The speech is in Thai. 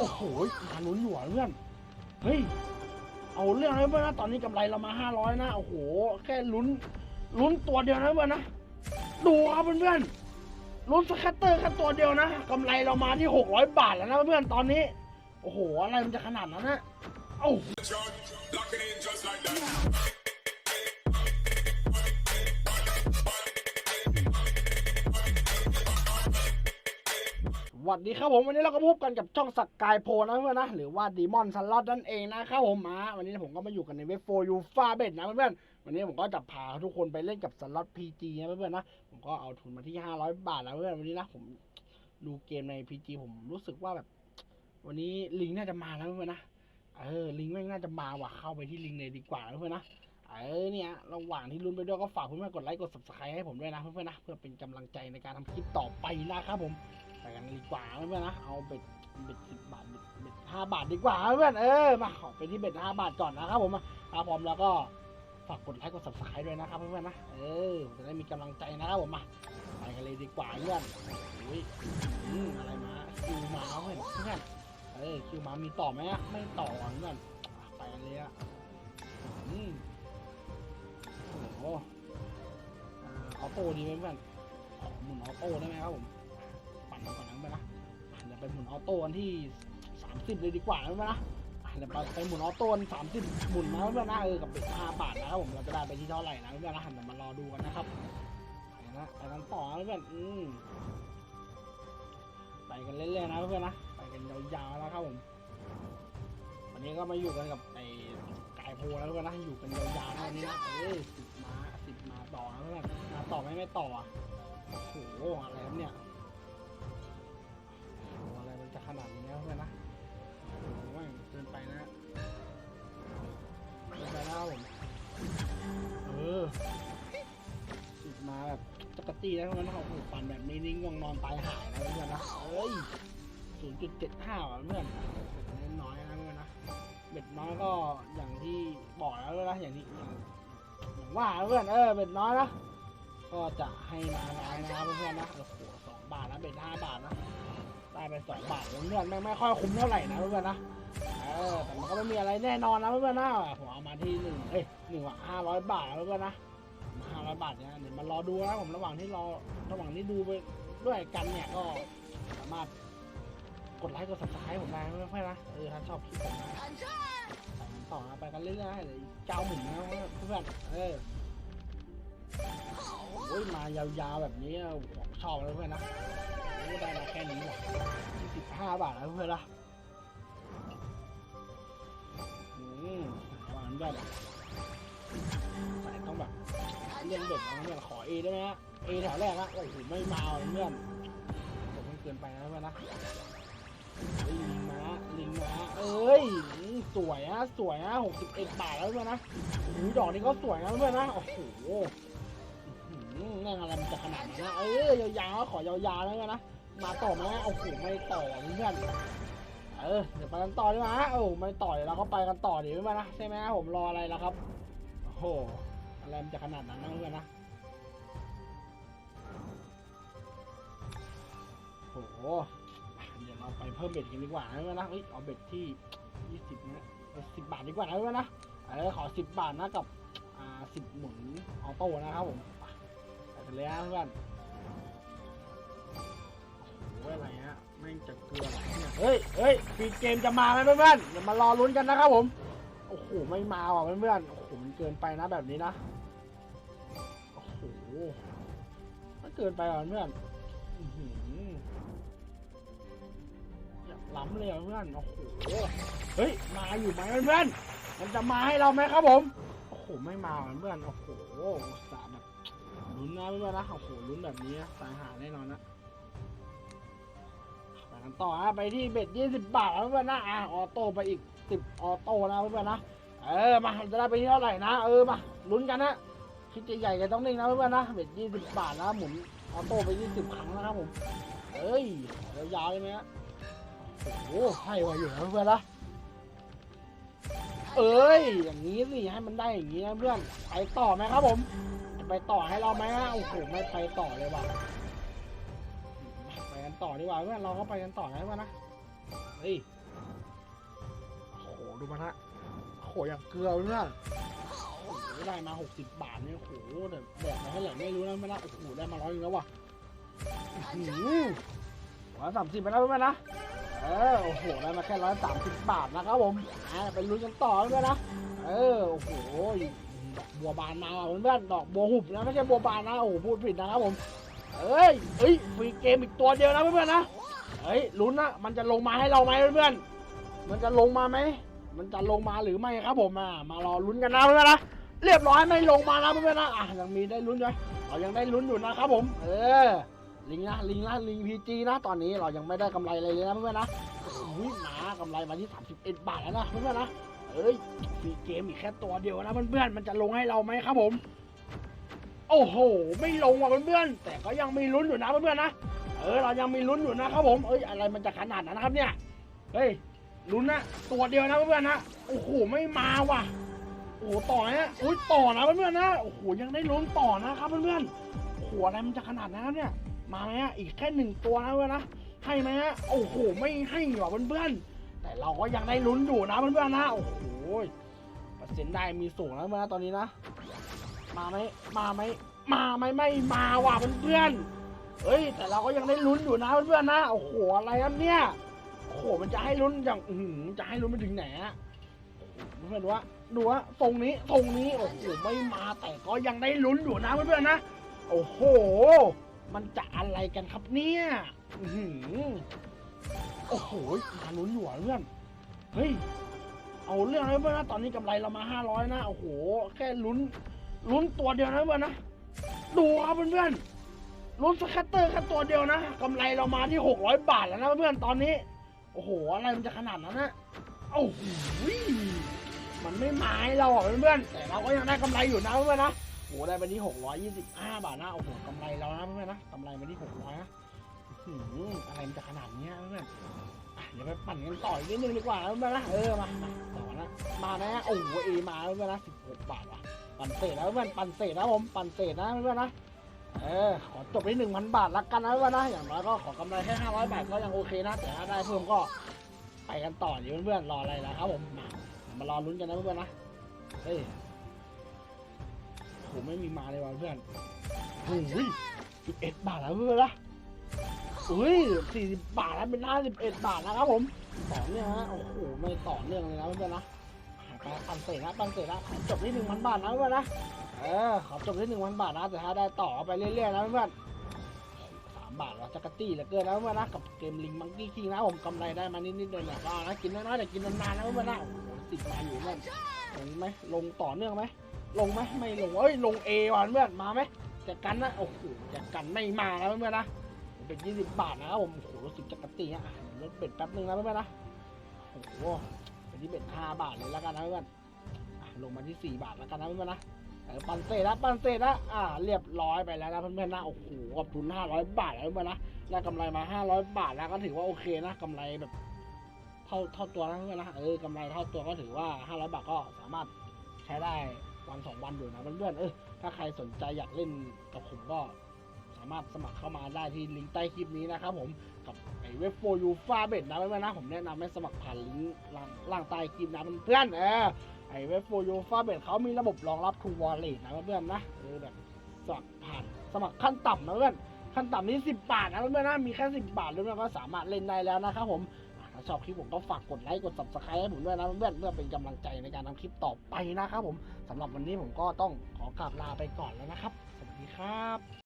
โอ้โหมาลุ้นอยู่อะเพื่อน เฮ้ย เอาเรื่องนะเพื่อนนะตอนนี้กำไรเรามาห้าร้อยนะ โอ้โห แค่ลุ้น ลุ้นตัวเดียวนะเพื่อนนะ ดูครับเพื่อนๆลุ้นสแคตเตอร์แค่ตัวเดียวนะกำไรเรามาที่หกร้อยบาทแล้วนะเพื่อนตอนนี้ โอ้โห อะไรมันจะขนาดนั้นนะ เอ้า วัสดีครับผมวันนี้เราก็พบกันกับช่องสกายโพนะเพื่อนนะ หรือว่าดีมอนสล็อตนั่นเองนะครับผมมาวันนี้ผมก็มาอยู่กันในเว็บโฟยูฟาเบดนะเพื่อนๆวันนี้ผมก็จะพาทุกคนไปเล่นกับสล็อตพีจีนะเพื่อนๆนะผมก็เอาทุนมาที่ 500 บาทแล้วเพื่อนวันนี้นะผมดูเกมในพีจีผมรู้สึกว่าแบบ วันนี้ลิงน่าจะมาแล้วเพื่อนนะเออลิงแม่งน่าจะมาว่ะเข้าไปที่ลิงเลยดีกว่าเพื่อนนะ เออเนี่ยระหว่างที่ลุ้นไปด้วยก็ฝากเพื่อนๆกดไลค์กด subscribe ให้ผมด้วยนะเพื่อนๆนะเพื่อเป็นกำลังใจในการทำคลิปต่อไปนะครับผมไปกันดีกว่าเพื่อนๆนะเอาเบ็ดเบ็ดสิบบาทเบ็ดเบ็ดห้าบาทดีกว่าเพื่อนเออมาขอไปที่เบ็ดห้าบาทก่อนนะครับผมถ้าพร้อมแล้วก็ฝากกดไลค์กด subscribe ด้วยนะครับเพื่อนๆนะเออจะได้มีกำลังใจนะครับผมมาไปกันเลยดีกว่าเพื่อนอุ้ยอืมอะไรมาคิวมาเพื่อนเพื่อนเออคิวมามีต่อไหมอะไม่ต่อเพื่อนไปกันเลยอะอืม อ้โหอ่าออโต้ดีไหมเพื่อนหมุนออโต้ได้ไหมครับผมปั่นก่อนนะไปนะอะเดี๋ยวไปหมุนออโต้กันที่สามสิบเลยดีกว่านะไปนะอะเดี๋ยวไปหมุนออโต้สามสิบหมุนนะเพื่อนนะเออกับเบ็ดห้าบาทนะครับผมเราจะได้ไปที่เท่าไหร่นะเพื่อนนะเดี๋ยวมารอดูกันนะครับไปนะไปกันต่อนะเพื่อนอืมไปกันเรื่อยๆนะเพื่อนนะไปกันยาวๆนะครับผมวันนี้ก็มาอยู่กันกับไอ้ โพแล้วเพื่อนนะอยู่กันยาวๆนะวันนี้นะเออสิบมาสิบมาต่อนะเพื่อนมาต่อไม่ไม่ต่ออะโอ้โหอะไรครับเนี่ยโอ้อะไรมันจะขนาดนี้นะเพื่อนนะโอ้โหเกินไปนะเกินไปแล้วผมเออสิมาแบบจักรตี้นะเพื่อนนะโอ้โหปั่นแบบนี้นิ่งง่วงนอนตายหายนะเพื่อนนะเอ้ยศูนย์จุดเจ็ดห้าอะเพื่อนเล่นน้ บ็ดน้อยก็อย่างที่บอกแล้วนะอย่างที่อย่างอย่างว่าเพื่อนเออเบ็ดน้อยนะก็จะให้มาน้อยนะครับเพื่อนๆนะโอ้โหสองบาทนะเบ็ดห้าบาทนะได้ไปสองบาทเพื่อนๆไม่ไม่ค่อยคุ้มเท่าไหร่นะเพื่อนๆนะเออแต่มันก็ไม่มีอะไรแน่นอนนะเพื่อนๆนะผมเอามาที่หนึ่งเอ้ยหนึ่งห้าร้อยบาทนะเพื่อนๆนะห้าร้อยบาทเนี่ยเดี๋ยวมารอดูนะผมระหว่างที่รอระหว่างที่ดูไปด้วยกันเนี่ยก็สามารถกดไลค์กด subscribe ผมได้เพื่อนๆนะเออถ้าชอบคลิปผมนะ ต่อไปกันเรื่อยๆเลยเจ้าหมุนนะเพื่อนเออโอ้ยมายาวๆแบบนี้ผมชอบเลยเพื่อนนะได้มาแค่นี้ว่ะสิบห้าบาทแล้วเพื่อนละอืมหวานแบบใส่ต้องแบบเลี้ยงเด็กเอาเพื่อนขอเอได้ไหมฮะเอแถวแรกนะโอ้โหไม่มาเอาเพื่อนผมมันเกินไปนะเพื่อนนะ ลิงมาลิงมาเอ้ยสวยนะสวยนะหกสิบเอ็ดบาทแล้วเพื่อนนะโอ้โหดอกนี้ก็สวยนะเพื่อนนะโอ้โหอื้อหือแม่งอะไรมันจะขนาดนี้นะเออยาวๆขอยาวๆแล้วกันนะมาต่อไหมโอ้โหไม่ต่อเพื่อนเออเดี๋ยวไปกันต่อดีกว่าโอ้ไม่ต่อเดี๋ยวเราก็ไปกันต่อดีไหมนะใช่ไหมผมรออะไรแล้วครับโอ้โหอะไรมันจะขนาดนั้นนะเพื่อนนะโอ้โห ไปเพิ่มเบ็ดกันดีกว่านะเพื่อนนะเฮ้ยเอาเบ็ดที่ยี่สิบนะสิบบาทดีกว่านะเพื่อนนะเออขอสิบบาทนะกับอ่าสิบหมุนออโต้นะครับผมไปกันเลยนะเพื่อนโอ้ยอะไรฮะแม่งจะเกลืออะไรเนี่ยเฮ้ยเฮ้ยปีเกมจะมาไหมเพื่อนๆเดี๋ยวมารอลุ้นกันนะครับผมโอ้โหไม่มาว่ะเพื่อนๆโอ้โหมันเกินไปนะแบบนี้นะโอ้โหมันเกินไปว่ะเพื่อนอื ล้ำเลยเพื่อนโอ้โหเฮ้ยมาอยู่ไหมเพื่อนมันจะมาให้เราไหมครับผมโอ้โหไม่มาเพื่อนโอ้โหสาแบบลุ้นนะเพื่อนนะโอ้โหลุ้นแบบนี้นะสายหาแน่นอนนะไปกันต่อฮะไปที่เบ็ดยี่สิบบาทแล้วเพื่อนนะอะออโต้ไปอีกสิบออโต้นะเพื่อนนะเออมาจะได้ไปที่เท่าไหร่นะเออมาลุ้นกันนะคิดใหญ่ๆกันต้องนิ่งนะเพื่อนนะเบ็ดยี่สิบบาทนะหมุนออโต้ไปยี่สิบครั้งนะครับผมเอ้ยยาวๆเลยไหมฮะ โอ้โหให้ไวอยู่นะเพื่อนๆนะเอ้ย อย่างนี้สิให้มันได้อย่างนี้นะเพื่อนไปต่อไหมครับผมไปต่อให้เราไหมฮะโอ้โหไม่ไปต่อเลยว่ะไปกันต่อดีกว่าเพื่อนเราก็ไปกันต่อนะเพื่อนนะเฮ้ยดูมันฮะโหอย่างเกลือเพื่อนโอ้โหได้มาหกสิบบาทเนี่ยโอ้โหแต่แบกมาเท่าไหร่ไม่รู้นะไม่นะโอ้โหได้มาร้อยนึงแล้วว่ะร้อยสามสิบไปแล้วเพื่อนนะ เออโอ้โหได้มาแค่ร้อยสามสิบบาทนะครับผมไปลุ้นกันต่อเพื่อนนะเออโอ้โหบัวบานมาเพื่อนๆดอกบัวหุบนะไม่ใช่บัวบานนะโอ้โหพูดผิดนะครับผมเอ้ยเอ้ยฟรีเกมอีกตัวเดียวนะเพื่อนๆนะเฮ้ยลุ้นนะมันจะลงมาให้เราไหมเพื่อนๆมันจะลงมาไหมมันจะลงมาหรือไม่ครับผมอ่ามารอลุ้นกันนะเพื่อนๆนะเรียบร้อยไม่ลงมานะเพื่อนๆนะอะยังมีได้ลุ้นอยู่เรายังได้ลุ้นอยู่นะครับผม เออ ลิงนะลิงนะลิงพีจีนะตอนนี้เรายังไม่ได้กำไรอะไรเลยนะเพื่อนๆนะอุ้ยหมากำไรมาที่ 31 บาทแล้วนะเพื่อนๆนะเอ้ยฟรีเกมอีกแค่ตัวเดียวนะเพื่อนๆมันจะลงให้เราไหมครับผม โอ้โห ไม่ลงว่ะเพื่อนๆแต่ก็ยังมีลุ้นอยู่นะเพื่อนๆนะเออเรายังมีลุ้นอยู่นะครับผมเอ้ยอะไรมันจะขนาดนั้นนะครับเนี่ยเฮ้ยลุ้นนะตัวเดียวนะเพื่อนๆนะโอ้โหไม่มาว่ะโอ้โหต่อนะอุ้ยต่อนะเพื่อนๆนะโอ้โหยังได้ลุ้นต่อนะครับเพื่อนๆโอ้โหอะไรมันจะขนาดนั้นครับเนี่ย มาไหมฮะอีกแค่หนึ่งตัวนะเพื่อนะให้ไหมฮะโอ้โหไม่ให้หรอเพื่อนๆแต่เราก็ยังได้ลุ้นอยู่นะเพื่อนๆนะโอ้โหเปอร์เซ็นต์ได้มีสูงนะเพื่อนะตอนนี้นะ มาไหมมาไหมมาไหมไม่มาว่ะเพื่อนๆเฮ้ย แต่เราก็ยังได้ลุ้นอยู่นะเพื่อนๆนะโอ้โหอะไรครับเนี่ยโอ้โหมันจะให้ลุ้นอย่างอือหือจะให้ลุ้นไปถึงไหนอะเพื่อนๆดูว่าดูว่าตรงนี้ตรงนี้โอ้โหไม่มาแต่ก็ยังได้ลุ้นอยู่นะเพื่อนๆนะโอ้โห มันจะอะไรกันครับเนี่ยอือหือโอ้โหมาลุ้นอยู่อะเพื่อน เฮ้ย เอาเรื่องนะเพื่อนนะ ตอนนี้กำไรเรามาห้าร้อยนะ โอ้โห แค่ลุ้น ลุ้นตัวเดียวนะเพื่อนนะ ดูครับเพื่อนๆลุ้นสแคตเตอร์แค่ตัวเดียวนะกำไรเรามาที่600บาทแล้วนะเพื่อนตอนนี้ โอ้โห อะไรมันจะขนาดนั้นนะโอ้โหมันไม่มาให้เราอะเพื่อนๆแต่เราก็ยังได้กำไรอยู่นะเพื่อนๆนะ โอ้โหได้ไปที่625บาทนะโอ้โหกำไรเรานะเพื่อนนะกำไรมาที่600นะอือหืออะไรมันจะขนาดนี้เพื่อนเดี๋ยวไปปั่นกันต่ออีกนิดนึงดีกว่าเพื่อนนะเออมาต่อนะมานะโอ้โหเอมาเพื่อนนะ16บาทว่ะปั่นเศษนะเพื่อนปั่นเศษนะผมปั่นเศษนะเพื่อนนะเออขอจบที่หนึ่งพันบาทละกันนะว่านนะอย่างน้อยก็ขอกำไรแค่ห้าร้อยบาทก็ยังโอเคนะแต่ถ้าได้เพิ่มก็ไปกันต่ออยู่เพื่อนๆรออะไรนะครับผมมามารอลุ้นกันนะเพื่อนๆนะเฮ้ย โหไม่มีมาเลยว่ะเพื่อนโอ้ยสิบเอ็ดบาทแล้วเพื่อนนะอุ้ยสี่สิบบาทแล้วเป็นห้าสิบเอ็ดบาทนะครับผมต่อเนื่องนะโอ้โห ไม่ต่อเนื่องเลยนะเพื่อนนะไปปันเสร็จนะปันเสร็จนะขอจบที่หนึ่งพันบาทนะเพื่อนนะ เออ ขอจบที่หนึ่งพันบาทนะแต่ถ้าได้ต่อไปเรื่อยๆนะเพื่อนสามบาทเราจะกระตี้เหลือเกินนะเพื่อนนะกับเกมลิงมังกี้คิงนะผมกำไรได้มานิดๆหน่อยๆก็นะกินน้อยๆแต่กินนานๆนะเพื่อนนะโอ้โหติดมาอยู่เพื่อนลงไหมลงต่อเนื่องไหม ลงไหมไม่ลงเอ้ยลงเอว่ะเพื่อนมาไหมจะกันนะโอ้โหจะกันไม่มานะเพื่อนนะเป็นยี่สิบบาทนะครับผมโอ้โหรู้สึกจะกระตีนะอะลดเบ็ดแป๊บนึงนะเพื่อนนะโอ้โหเป็นที่เบ็ดห้าบาทเลยแล้วกันนะเพื่อนลงมาที่สี่บาทแล้วกันนะเพื่อนนะปันเศษนะปันเศษนะอ่า เรียบร้อยไปแล้วนะเพื่อนๆนะโอ้โหกับทุน500บาทแล้วเพื่อนนะได้กำไรมา500บาทแล้วก็ถือว่าโอเคนะกำไรแบบ เท่าเท่าตัวนะเพื่อนนะเออกำไรเท่าตัวก็ถือว่า500บาทก็สามารถใช้ได้ วันสองวันอยู่นะเพื่อนๆเออถ้าใครสนใจอยากเล่นกับผมก็สามารถสมัครเข้ามาได้ที่ลิงก์ใต้คลิปนี้นะครับผมกับไอ้เว็บโฟยูฟาเบ็ดนะเพื่อนๆนะผมแนะนำให้สมัครผ่านลิงก์ล่างงใต้คลิปนะเพื่อนๆเออไอเว็บโฟโยฟาเบทเขามีระบบรองรับ True Wallet นะเพื่อนๆนะเออแบบสมัครผ่านสมัครขั้นต่ำนะเพื่อนขั้นต่ำนี่10 บาทนะเพื่อนๆนะมีแค่10 บาทเพื่อนๆก็สามารถเล่นได้แล้วนะครับผม ชอบคลิปผมก็ฝากกดไลค์กด subscribe ให้ผมด้วยนะเพื่อนเพื่อเป็นกำลังใจในการทำคลิปต่อไปนะครับผมสำหรับวันนี้ผมก็ต้องขอกราบลาไปก่อนแล้วนะครับ สวัสดีครับ